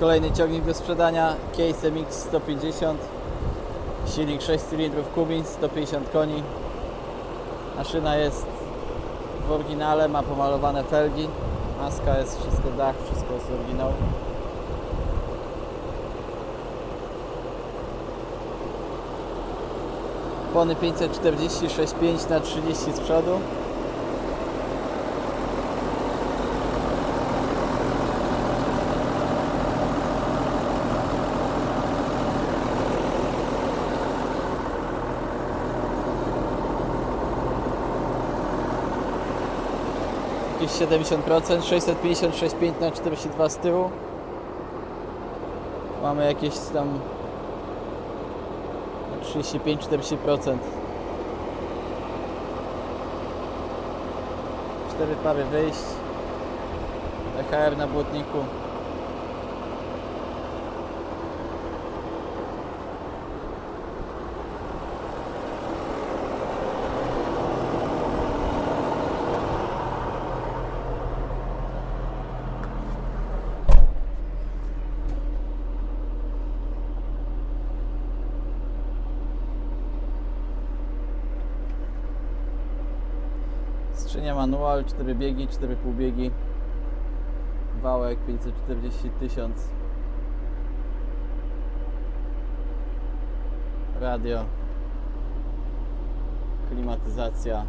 Kolejny ciągnik do sprzedania. Case MX 150. Silnik 6 cylindrów Cummins, 150 koni. Maszyna jest w oryginale, ma pomalowane felgi. Maska jest, wszystko dach, wszystko jest oryginał. Pony 546,5 na 30 z przodu. Jakieś 70%, 656,5 na 42 z tyłu. Mamy jakieś tam 35-40%. Cztery pary wyjść. EHR na błotniku. Skrzynia manual, 4 biegi, 4 półbiegi. Wałek 540 tysiąc. Radio. Klimatyzacja.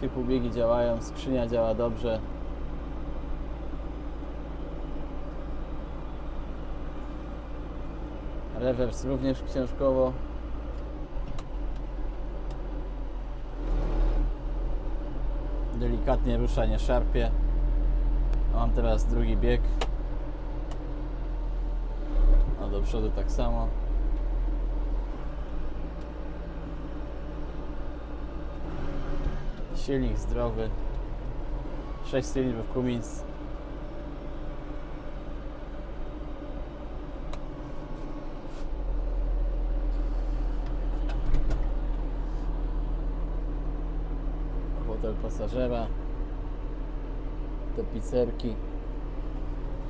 Wszystkie półbiegi działają, skrzynia działa dobrze. Rewers również książkowo. Delikatnie rusza, nie szarpie. Mam teraz drugi bieg. A do przodu tak samo. Silnik zdrowy. 6 cylindrów Cummins. Hotel pasażera. Tapicerki.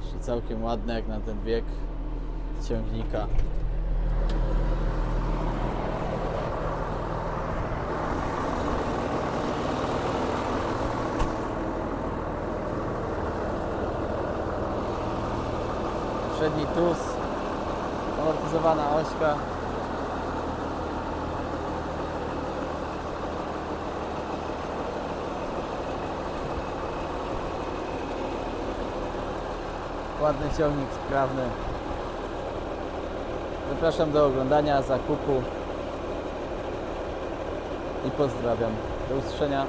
Jeszcze całkiem ładne jak na ten wiek ciągnika. Przedni tus, amortyzowana ośka. Ładny ciągnik, sprawny. Zapraszam do oglądania, zakupu i pozdrawiam. Do usłyszenia.